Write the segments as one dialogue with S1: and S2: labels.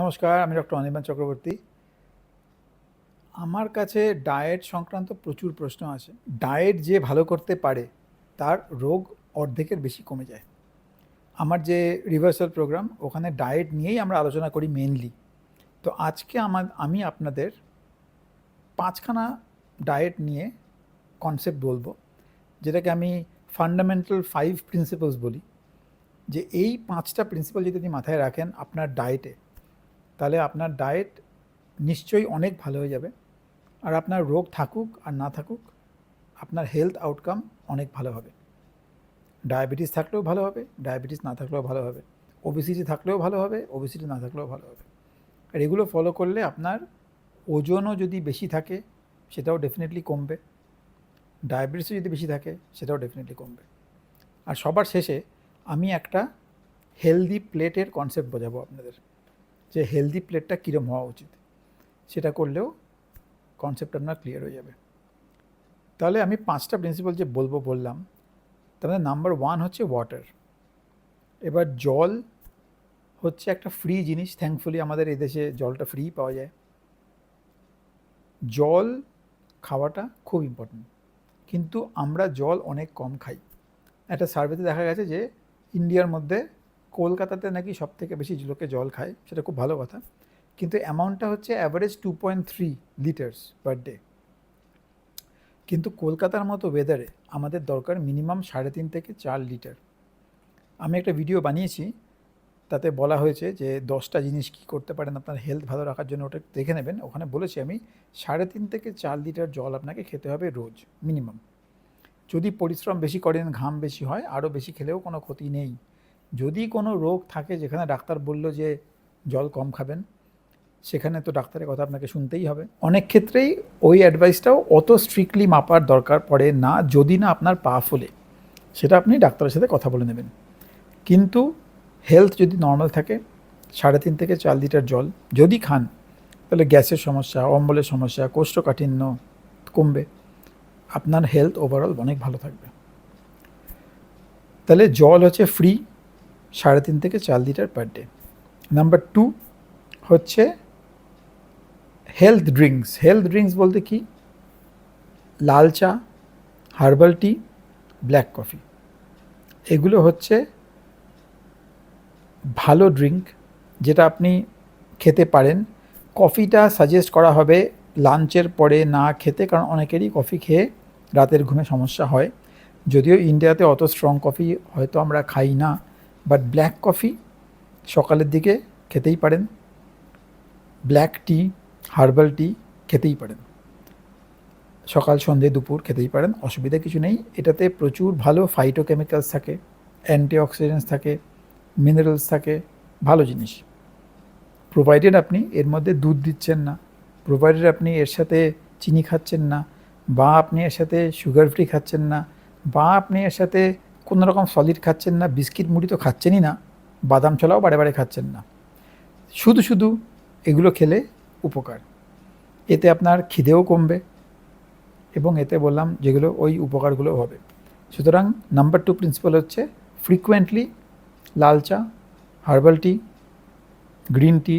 S1: নমস্কার, আমি ডক্টর অনির্বাণ চক্রবর্তী। আমার কাছে ডায়েট সংক্রান্ত প্রচুর প্রশ্ন আছে। ডায়েট যে ভালো করতে পারে, তার রোগ অর্ধেকের বেশি কমে যায়। আমার যে রিভার্সাল প্রোগ্রাম ওখানে ডায়েট নিয়েই আমরা আলোচনা করি মেনলি তো আজকে আমার, আমি আপনাদের পাঁচখানা ডায়েট নিয়ে কনসেপ্ট বলব, যেটাকে আমি ফান্ডামেন্টাল ফাইভ প্রিন্সিপালস বলি। যে এই পাঁচটা প্রিন্সিপাল যদি আপনি মাথায় রাখেন আপনার ডায়েটে তাহলে আপনার ডায়েট নিশ্চয়ই অনেক ভালো হয়ে যাবে। আর আপনার রোগ থাকুক আর না থাকুক, আপনার হেলথ আউটকাম অনেক ভালো হবে। ডায়াবেটিস থাকলেও ভালো হবে ডায়াবেটিস না থাকলেও ভালো হবে। ওবিসিটি থাকলেও ভালো হবে ওবিসিটি না থাকলেও ভালো হবে। আর এগুলো ফলো করলে আপনার ওজনও যদি বেশি থাকে, সেটাও ডেফিনেটলি কমবে। ডায়াবেটিসও যদি বেশি থাকে, সেটাও ডেফিনেটলি কমবে। আর সবার শেষে আমি একটা হেলদি প্লেটের কনসেপ্ট বোঝাবো আপনাদের। যে হেলদি প্লেটটা কীরম হওয়া উচিত? সেটা করলেও কনসেপ্ট আপনার ক্লিয়ার হয়ে যাবে। তাহলে আমি পাঁচটা প্রিন্সিপাল যে বলব বললাম তাহলে নাম্বার ওয়ান হচ্ছে ওয়াটার এবার জল হচ্ছে একটা ফ্রি জিনিস থ্যাঙ্কফুলি আমাদের এদেশে জলটা ফ্রি পাওয়া যায়। জল খাওয়াটা খুব ইম্পর্টেন্ট কিন্তু আমরা জল অনেক কম খাই। একটা সার্ভেতে দেখা গেছে যে ইন্ডিয়ার মধ্যে কলকাতাতে নাকি সব থেকে বেশি লোকে জল খায়, সেটা খুব ভালো কথা। কিন্তু অ্যামাউন্টটা হচ্ছে average two point three litres per day কিন্তু কলকাতার মতো ওয়েদারে আমাদের দরকার মিনিমাম সাড়ে তিন থেকে চার লিটার আমি একটা ভিডিও বানিয়েছি, তাতে বলা হয়েছে যে দশটা জিনিস কী করতে পারেন, আপনার হেলথ ভালো রাখার জন্য ওটা দেখে নেবেন। ওখানে বলেছি আমি, সাড়ে তিন থেকে চার লিটার জল আপনাকে খেতে হবে রোজ মিনিমাম যদি পরিশ্রম বেশি করেন, ঘাম বেশি হয় আরও বেশি খেলেও কোনো ক্ষতি নেই। যদি কোনো রোগ থাকে যেখানে ডাক্তার বলল যে জল কম খাবেন, সেখানে তো ডাক্তারের কথা আপনাকে শুনতেই হবে। অনেক ক্ষেত্রেই ওই অ্যাডভাইসটাও অত স্ট্রিক্টলি মাপার দরকার পড়ে না, যদি না আপনার পা ফোলে, সেটা আপনি ডাক্তারের সাথে কথা বলে নেবেন। কিন্তু হেলথ যদি নর্মাল থাকে, সাড়ে তিন থেকে চার লিটার জল যদি খান, তাহলে গ্যাসের সমস্যা, অম্বলের সমস্যা, কোষ্ঠকাঠিন্য কমবে। আপনার হেলথ ওভারঅল অনেক ভালো থাকবে। তাহলে জল হচ্ছে ফ্রি সাড়ে তিন থেকে চার litre per day number two হচ্ছে হেলথ ড্রিঙ্কস হেলথ ড্রিঙ্কস বলতে কি? লাল চা হার্বাল টি ব্ল্যাক কফি এগুলো হচ্ছে ভালো ড্রিঙ্ক যেটা আপনি খেতে পারেন। কফিটা সাজেস্ট করা হবে লাঞ্চের পরে না খেতে, কারণ অনেকেরই কফি খেয়ে রাতের ঘুমে সমস্যা হয়। যদিও ইন্ডিয়াতে অত স্ট্রং কফি হয়তো আমরা খাই না। বাট ব্ল্যাক কফি সকালের দিকে খেতেই পারেন। ব্ল্যাক টি হার্বাল টি খেতেই পারেন। সকাল সন্ধে দুপুর খেতেই পারেন, অসুবিধা কিছু নেই। এটাতে প্রচুর ভালো ফাইটোকেমিক্যালস থাকে অ্যান্টিঅক্সিডেন্টস থাকে মিনারেলস থাকে, ভালো জিনিস। প্রোভাইডেড আপনি এর মধ্যে দুধ দিচ্ছেন না প্রোভাইডেড আপনি এর সাথে চিনি খাচ্ছেন না, বা আপনি এর সাথে সুগার ফ্রি খাচ্ছেন না, বা আপনি এর সাথে কোনো রকম সলিড খাচ্ছেন না, বিস্কিট মুড়ি তো খাচ্ছেনই না, বাদাম ছোলাও বারে বারে খাচ্ছেন না। শুধু শুধু এগুলো খেলে উপকার। এতে আপনার খিদেও কমবে এবং এতে বললাম যেগুলো ওই উপকারগুলো হবে। সুতরাং নাম্বার টু প্রিন্সিপাল হচ্ছে ফ্রিকুয়েন্টলি লাল চা, herbal tea, green tea,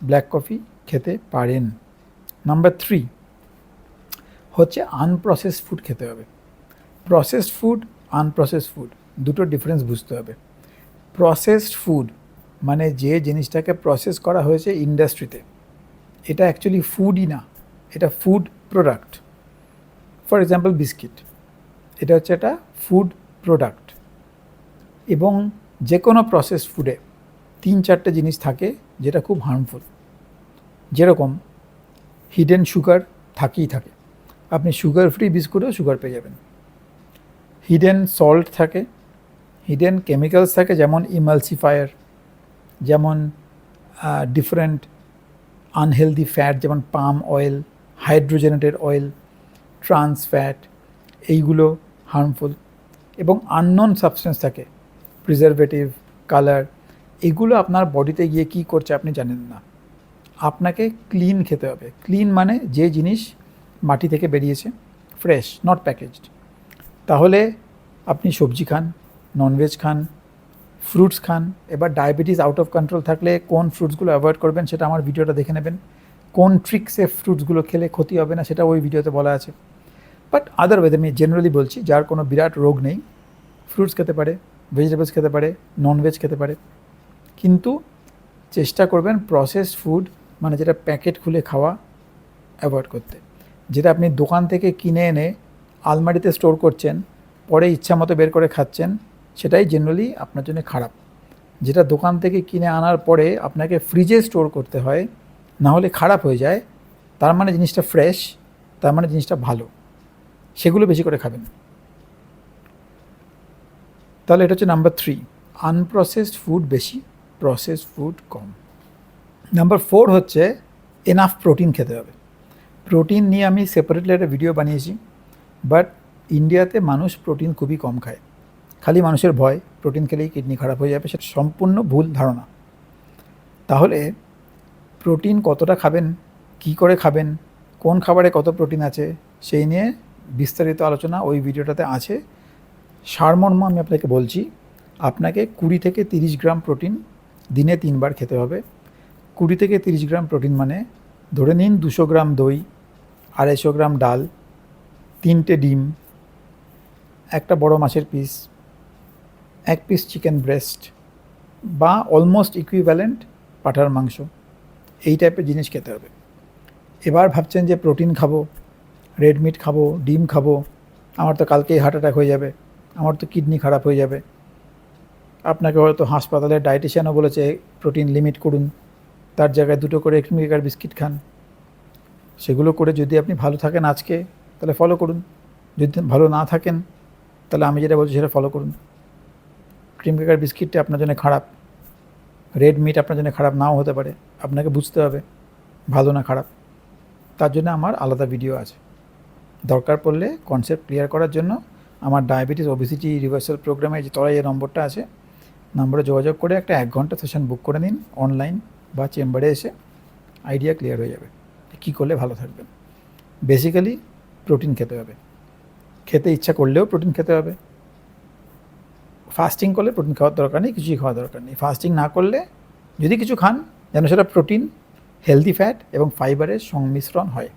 S1: black coffee খেতে পারেন। নাম্বার থ্রি হচ্ছে আনপ্রসেসড ফুড খেতে হবে। প্রসেসড ফুড আনপ্রসেসড ফুড দুটো ডিফারেন্স বুঝতে হবে। প্রসেসড ফুড মানে যে জিনিসটাকে প্রসেস করা হয়েছে ইন্ডাস্ট্রিতে এটা অ্যাকচুয়ালি ফুডই না, এটা food product for example biscuit এটা হচ্ছে একটা ফুড প্রোডাক্ট এবং যে কোনো প্রসেস ফুডে তিন চারটে জিনিস থাকে যেটা খুব হার্মফুল যেরকম হিডেন সুগার থাকেই থাকে। আপনি সুগার ফ্রি বিস্কুটেও সুগার পেয়ে যাবেন। হিডেন সল্ট থাকে হিডেন কেমিক্যালস থাকে যেমন ইমালসিফায়ার যেমন ডিফারেন্ট আনহেলদি ফ্যাট যেমন palm oil hydrogenated oil trans fat এইগুলো হার্মফুল এবং আননোন সাবস্টেন্স থাকে প্রিজারভেটিভ কালার এগুলো আপনার বডিতে গিয়ে কি করছে আপনি জানেন না। আপনাকে ক্লিন খেতে হবে। ক্লিন মানে যে জিনিস মাটি থেকে বেরিয়েছে ফ্রেশ নট প্যাকেজড তাহলে আপনি সবজি খান ননভেজ খান ফ্রুটস খান। এবার ডায়াবেটিস আউট অফ কন্ট্রোল থাকলে কোন ফ্রুটসগুলো অ্যাভয়েড করবেন সেটা আমার ভিডিওটা দেখে নেবেন। কোন ট্রিক্সে ফ্রুটসগুলো খেলে ক্ষতি হবে না সেটা ওই ভিডিওতে বলা আছে। বাট আদারওয়াইজ আমি জেনারেলি বলছি, যার কোনো বিরাট রোগ নেই ফ্রুটস খেতে পারে ভেজিটেবলস খেতে পারে ননভেজ খেতে পারে। কিন্তু চেষ্টা করবেন প্রসেসড ফুড মানে যেটা প্যাকেট খুলে খাওয়া অ্যাভয়েড করতে। যেটা আপনি দোকান থেকে কিনে এনে আলমারিতে স্টোর করছেন, পরে ইচ্ছা মতো বের করে খাচ্ছেন, সেটাই জেনারেলি আপনার জন্য খারাপ। যেটা দোকান থেকে কিনে আনার পরে আপনাকে ফ্রিজে স্টোর করতে হয়, না হলে খারাপ হয়ে যায়, তার মানে জিনিসটা ফ্রেশ তার মানে জিনিসটা ভালো। সেগুলো বেশি করে খাবেন। তাহলে এটা হচ্ছে নাম্বার থ্রি আনপ্রসেসড ফুড বেশি প্রসেসড ফুড কম। নাম্বার ফোর হচ্ছে এনাফ প্রোটিন খেতে হবে। প্রোটিন নিয়ে আমি সেপারেটলি একটা ভিডিও বানিয়েছি। বাট ইন্ডিয়াতে মানুষ প্রোটিন খুবই কম খায়। খালি মানুষের ভয় প্রোটিন খেলেই কিডনি খারাপ হয়ে যাবে, সেটা সম্পূর্ণ ভুল ধারণা। তাহলে প্রোটিন কতটা খাবেন, কি করে খাবেন, কোন খাবারে কত প্রোটিন আছে, সেই নিয়ে বিস্তারিত আলোচনা ওই ভিডিওটাতে আছে। সারমর্ম আমি আপনাকে বলছি, আপনাকে কুড়ি থেকে তিরিশ গ্রাম প্রোটিন দিনে তিনবার খেতে হবে। কুড়ি থেকে তিরিশ গ্রাম প্রোটিন মানে ধরে নিন দুশো গ্রাম দই, আড়াইশো গ্রাম ডাল তিনটে ডিম, একটা বড় মাছের পিস, এক পিস চিকেন ব্রেস্ট বা অলমোস্ট ইকুইভ্যালেন্ট পাঠার মাংস। এই টাইপের জিনিস খেতে হবে। এবার ভাবছেন যে প্রোটিন খাব রেড মিট খাব, ডিম খাব, আমার তো কালকেই হার্ট অ্যাটাক হয়ে যাবে, আমার তো কিডনি খারাপ হয়ে যাবে। আপনাকে হয়তো হাসপাতালের ডায়েটিশিয়ানও বলেছে প্রোটিন লিমিট করুন, তার জায়গায় দুটো করে মেকার বিস্কিট খান। সেগুলো করে যদি আপনি ভালো থাকেন আজকে তাহলে ফলো করুন। যদি ভালো না থাকেন, তাহলে আমি যেটা বলছি সেটা ফলো করুন। ক্রিম কেকার বিস্কিটটা আপনার জন্য খারাপ। রেড মিট আপনার জন্য খারাপ নাও হতে পারে। আপনাকে বুঝতে হবে, ভালো না খারাপ। তার জন্য আমার আলাদা ভিডিও আছে। দরকার পড়লে কনসেপ্ট ক্লিয়ার করার জন্য আমার ডায়াবেটিস ওবিসিটি রিভার্সাল প্রোগ্রামে যে তলায় যে নম্বরটা আছে, নম্বরে যোগাযোগ করে একটা এক ঘণ্টা সেশন বুক করে নিন অনলাইন বা চেম্বারে এসে আইডিয়া ক্লিয়ার হয়ে যাবে। কী করলে ভালো থাকবেন। বেসিক্যালি প্রোটিন খেতে হবে। খেতে ইচ্ছা করলেও প্রোটিন খেতে হবে। ফাস্টিং করলে প্রোটিন খাওয়ার দরকার নেই, কিছুই খাওয়ার দরকার নেই। ফাস্টিং না করলে যদি কিছু খান, যেন সেটা প্রোটিন হেলদি ফ্যাট এবং ফাইবারের সংমিশ্রণ হয়।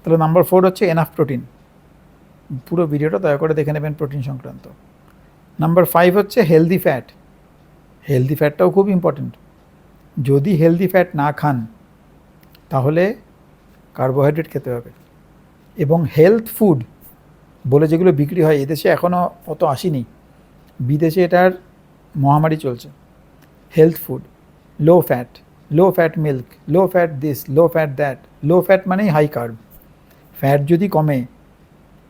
S1: তাহলে নাম্বার ফোর হচ্ছে এনাফ প্রোটিন পুরো ভিডিওটা দয়া করে দেখে নেবেন প্রোটিন সংক্রান্ত। নাম্বার ফাইভ হচ্ছে হেলদি ফ্যাট হেলদি ফ্যাটটাও খুব ইম্পর্টেন্ট যদি হেলদি ফ্যাট না খান, তাহলে কার্বোহাইড্রেট খেতে হবে। এবং হেলথ ফুড বলে যেগুলো বিক্রি হয় এদেশে এখনও অত আসেনি। বিদেশে এটার মহামারী চলছে। Health food low fat low fat milk low fat this low fat that low fat মানেই হাই কার্ব ফ্যাট যদি কমে,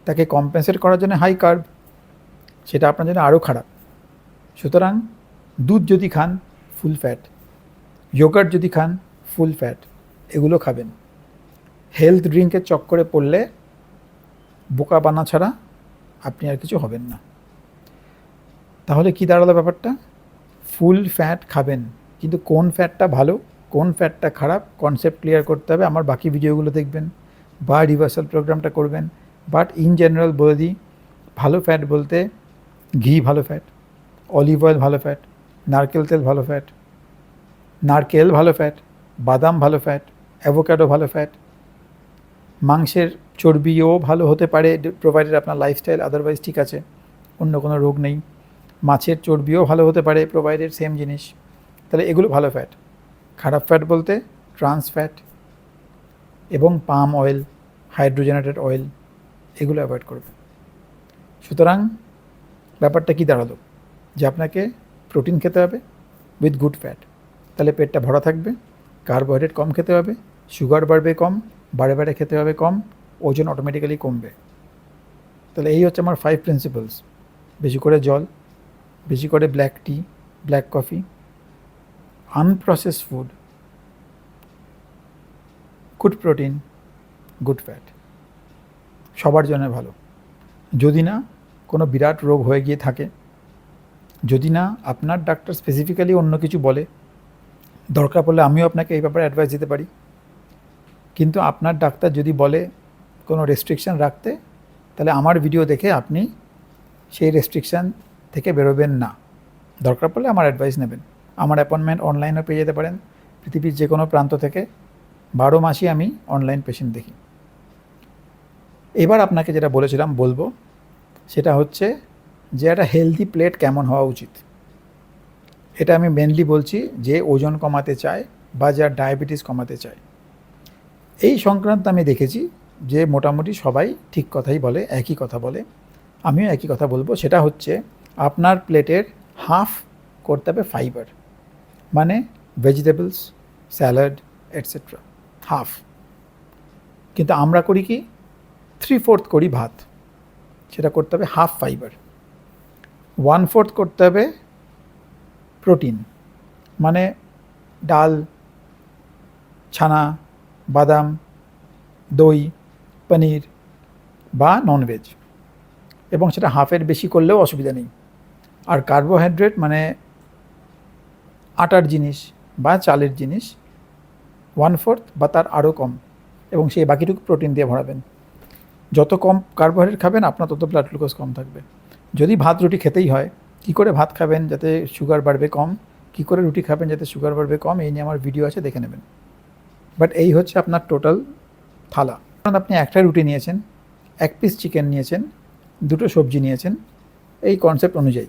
S1: তাকে কম্পেনসেট করার জন্য হাই কার্ব সেটা আপনার জন্য আরও খারাপ। সুতরাং দুধ যদি খান ফুল ফ্যাট যোগার্ট যদি খান ফুল ফ্যাট এগুলো খাবেন। হেলথ ড্রিঙ্কের চক্করে পড়লে বোকা বানা ছাড়া আপনি আর কিছু হবেন না। তাহলে কি দাঁড়াল ব্যাপারটা? ফুল ফ্যাট খাবেন, কিন্তু কোন ফ্যাটটা ভালো, কোন ফ্যাটটা খারাপ কনসেপ্ট ক্লিয়ার করতে হবে, আমার বাকি ভিডিওগুলো দেখবেন, বা রিভার্সাল প্রোগ্রামটা করবেন। বাট ইন জেনারেল বলে দিই, ভালো ফ্যাট বলতে ঘি ভালো ফ্যাট অলিভ অয়েল ভালো ফ্যাট নারকেল তেল ভালো ফ্যাট নারকেল ভালো ফ্যাট বাদাম ভালো ফ্যাট অ্যাভোক্যাডো ভালো ফ্যাট মাংসের চর্বিও ভালো হতে পারে প্রোভাইডেড আপনার লাইফস্টাইল আদারওয়াইজ ঠিক আছে, অন্য কোনো রোগ নেই। মাছের চর্বিও ভালো হতে পারে প্রোভাইডেড সেম জিনিস। তাহলে এগুলো ভালো ফ্যাট খারাপ ফ্যাট বলতে ট্রান্স ফ্যাট এবং পাম অয়েল হাইড্রোজেনেটেড অয়েল এগুলো অ্যাভয়েড করবে সুতরাং ব্যাপারটা কি দাঁড়াল? যে আপনাকে প্রোটিন খেতে হবে উইথ গুড ফ্যাট তাহলে পেটটা ভরা থাকবে কার্বোহাইড্রেট কম খেতে হবে সুগার বাড়বে কম বারে বারে খেতে হবে কম, ওজন অটোমেটিক্যালি কমবে। তাহলে এই হচ্ছে আমার ফাইভ প্রিন্সিপালস বেশি করে জল, বেশি করে black tea black coffee unprocess food good protein good fat সবার জন্য ভালো। যদি না কোনো বিরাট রোগ হয়ে গিয়ে থাকে, যদি না আপনার ডাক্তার স্পেসিফিক্যালি অন্য কিছু বলে, দরকার পড়লে আমিও আপনাকে এই ব্যাপারে অ্যাডভাইস দিতে পারি। কিন্তু আপনার ডাক্তার যদি বলে কোনো রেস্ট্রিকশান রাখতে, তাহলে আমার ভিডিও দেখে আপনি সেই রেস্ট্রিকশান থেকে বেরোবেন না। দরকার পড়লে আমার অ্যাডভাইস নেবেন। আমার অ্যাপয়েন্টমেন্ট অনলাইনেও পেয়ে যেতে পারেন। পৃথিবীর যে কোনো প্রান্ত থেকে বারো মাসই আমি অনলাইন পেশেন্ট দেখি। এবার আপনাকে যেটা বলেছিলাম, বলব, সেটা হচ্ছে যে একটা হেলদি প্লেট কেমন হওয়া উচিত। এটা আমি মেনলি বলছি যে ওজন কমাতে চায় বা যার ডায়াবেটিস কমাতে চায়। এই সংক্রান্ত আমি দেখেছি যে মোটামুটি সবাই ঠিক কথাই বলে, একই কথা বলে। আমিও একই কথা বলব, সেটা হচ্ছে আপনার প্লেটের হাফ করতে হবে ফাইবার মানে ভেজিটেবলস স্যালাড এটসেট্রা হাফ। কিন্তু আমরা করি কি? থ্রি ফোর্থ করি ভাত, সেটা করতে হবে হাফ ফাইবার। ওয়ান ফোর্থ করতে হবে প্রোটিন মানে ডাল, ছানা বাদাম, দই, পনির বা ননভেজ এবং সেটা হাফের বেশি করলেও অসুবিধা নেই। আর কার্বোহাইড্রেট মানে আটার জিনিস বা চালের জিনিস ওয়ান ফোর্থ বা তার আরও কম এবং সেই বাকিটুকু প্রোটিন দিয়ে ভরাবেন। যত কম কার্বোহাইড্রেট খাবেন, আপনার তত ব্লাড গ্লুকোজ কম থাকবে। যদি ভাত রুটি খেতেই হয়, কী করে ভাত খাবেন যাতে সুগার বাড়বে কম? কী করে রুটি খাবেন যাতে সুগার বাড়বে কম? এই নিয়ে আমার ভিডিও আছে, দেখে নেবেন। বাট এই হচ্ছে আপনার টোটাল থালা। কারণ আপনি একটা রুটি নিয়েছেন, এক পিস চিকেন নিয়েছেন, দুটো সবজি নিয়েছেন, এই কনসেপ্ট অনুযায়ী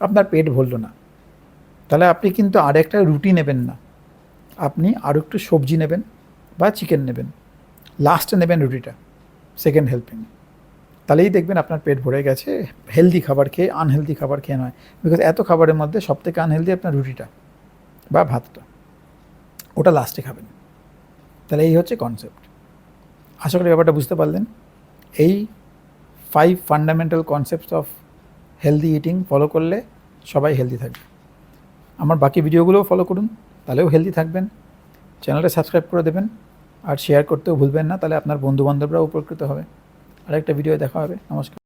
S1: আপনার পেট ভরল না। তাহলে আপনি কিন্তু আর একটা রুটি নেবেন না। আপনি আরও একটু সবজি নেবেন বা চিকেন নেবেন। লাস্টে নেবেন রুটিটা সেকেন্ড হেল্পিং তাহলেই দেখবেন আপনার পেট ভরে গেছে হেলদি খাবার খেয়ে আনহেলদি খাবার খেয়ে নয়। বিকজ এত খাবারের মধ্যে সবথেকে আনহেলদি আপনার রুটিটা বা ভাতটা। ওটা লাস্টে খাবেন। তাহলে এই হচ্ছে কনসেপ্ট আশা করি ব্যাপারটা বুঝতে পারলেন। এই five fundamental concepts of healthy eating follow করলে সবাই হেলদি থাকবে। আমার বাকি ভিডিওগুলোও ফলো করুন, তাহলেও হেলদি থাকবেন। চ্যানেলটা সাবস্ক্রাইব করে দেবেন, আর শেয়ার করতেও ভুলবেন না, তাহলে আপনার বন্ধুবান্ধবরাও উপকৃত হবে। আরেকটা ভিডিও দেখা হবে। নমস্কার।